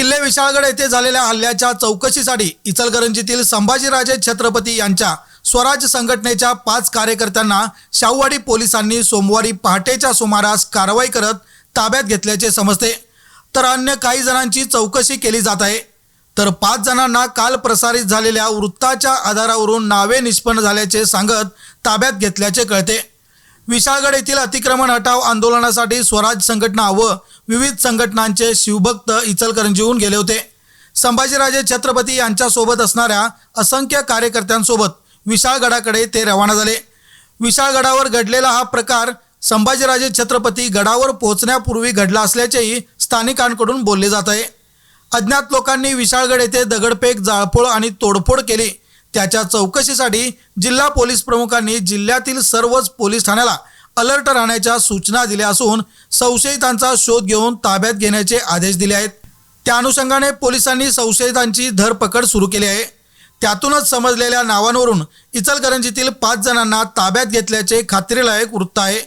किल्ले विशाळगड येथे झालेल्या हल्ल्याच्या चौकशीसाठी इचलकरंजीतील संभाजीराजे छत्रपती यांच्या स्वराज संघटनेच्या पाच कार्यकर्त्यांना शाहूवाडी पोलिसांनी सोमवारी पहाटेच्या सुमारास कारवाई करत ताब्यात घेतल्याचे समजते. तर अन्य काही जणांची चौकशी केली जात आहे. तर पाच जणांना काल प्रसारित झालेल्या वृत्ताच्या आधारावरून नावे निष्पन्न झाल्याचे सांगत ताब्यात घेतल्याचे कळते. विशाळगड येथील अतिक्रमण हटाव आंदोलनासाठी स्वराज संघटना व विविध संघटनांचे शिवभक्त इचलकरंजीहून गेले होते. संभाजीराजे छत्रपती यांच्यासोबत असणाऱ्या असंख्य कार्यकर्त्यांसोबत विशाळगडाकडे ते रवाना झाले. विशाळगडावर घडलेला हा प्रकार संभाजीराजे छत्रपती गडावर पोहोचण्यापूर्वी घडला असल्याचेही स्थानिकांकडून बोलले जात आहे. अज्ञात लोकांनी विशाळगड येथे दगडफेक जाळपोळ आणि तोडफोड केली. त्याच्या चौकशीसाठी जिल्हा पोलीस प्रमुखांनी जिल्ह्यातील सर्वच पोलीस ठाण्याला अलर्ट राहण्याच्या सूचना दिल्या असून संशयितांचा शोध घेऊन ताब्यात घेण्याचे आदेश दिले आहेत. त्या अनुषंगाने पोलिसांनी संशयितांची धरपकड सुरू केली आहे. त्यातूनच समजलेल्या नावांवरून इचलकरंजीतील पाच जणांना ताब्यात घेतल्याचे खात्रीलायक वृत्त आहे.